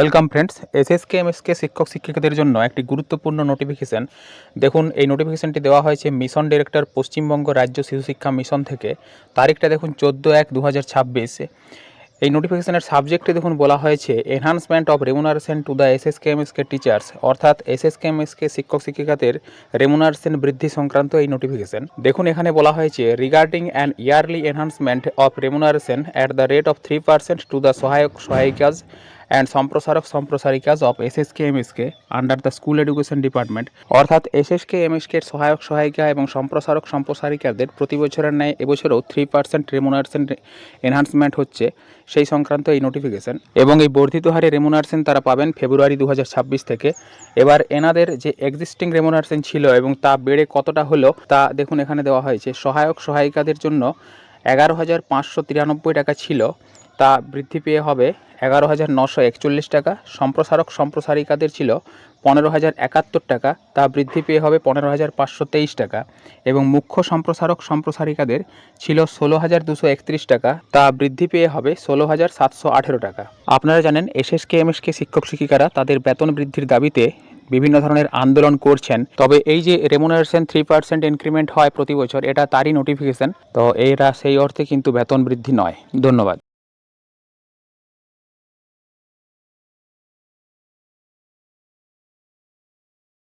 Welcome friends, SSK, MSK শিক্ষক শিক্ষিকাদের জন্য একটি গুরুত্বপূর্ণ নোটিফিকেশন দেখুন, এই নোটিফিকেশনটি দেওয়া হয়েছে মিশন ডিরেক্টর পশ্চিমবঙ্গ রাজ্য শিশু শিক্ষা মিশন থেকে। তারিখটা দেখুন, চোদ্দ এক দু হাজার ছাব্বিশে। এই নোটিফিকেশনের সাবজেক্টে দেখুন, বলা হয়েছে enhancement of remuneration to the SSK MSK teachers অর্থাৎ এসএসকে এমএসকে শিক্ষক শিক্ষিকাদের রেমুনারেশন বৃদ্ধি সংক্রান্ত এই নোটিফিকেশন দেখুন, এখানে বলা হয়েছে regarding an yearly enhancement of remuneration at the rate of three percent to the সহায়ক সহায়িকাজ অ্যান্ড সম্প্রসারক সম্প্রসারিকাজ of S S SSK MSK under the school education department অর্থাৎ এসএসকে এমএসকে এর সহায়ক সহায়িকা এবং সম্প্রসারক সম্প্রসারিকাদের প্রতি বছরের ন্যায় এবছরও থ্রি পার্সেন্ট রেমুনারেশন এনহান্সমেন্ট হচ্ছে সেই সংক্রান্ত এই নোটিফিকেশন এবং এই বর্ধিত হারে রেমুনারেশন তারা পাবেন ফেব্রুয়ারি দু হাজার ছাব্বিশ থেকে। এবার এনাদের যে এক্সিস্টিং রেমুনারেশন ছিল এবং তা বেড়ে কতটা হলো তা দেখুন এখানে দেওয়া হয়েছে। সহায়ক সহায়িকাদের জন্য এগারো হাজার পাঁচশো তিরানব্বই টাকা ছিল, তা বৃদ্ধি পেয়ে হবে এগারো হাজার নশো একচল্লিশ টাকা, সম্প্রসারক সম্প্রসারিকাদের ছিল পনেরো হাজার একাত্তর টাকা, তা বৃদ্ধি পেয়ে হবে পনেরো হাজার পাঁচশো তেইশ টাকা এবং মুখ্য সম্প্রসারক সম্প্রসারিকাদের ছিল ষোলো হাজার দুশো একত্রিশ টাকা, তা বৃদ্ধি পেয়ে হবে ষোলো হাজার সাতশো আঠেরো টাকা। আপনারা জানেন এসএসকে এমএসকে শিক্ষক শিক্ষিকারা তাদের বেতন বৃদ্ধির দাবিতে বিভিন্ন ধরনের আন্দোলন করছেন। তবে এই যে রেমুনারেশন থ্রি পার্সেন্ট ইনক্রিমেন্ট হয় প্রতি বছর, এটা তারই নোটিফিকেশন তো এরা সেই অর্থে কিন্তু বেতন বৃদ্ধি নয়। ধন্যবাদ।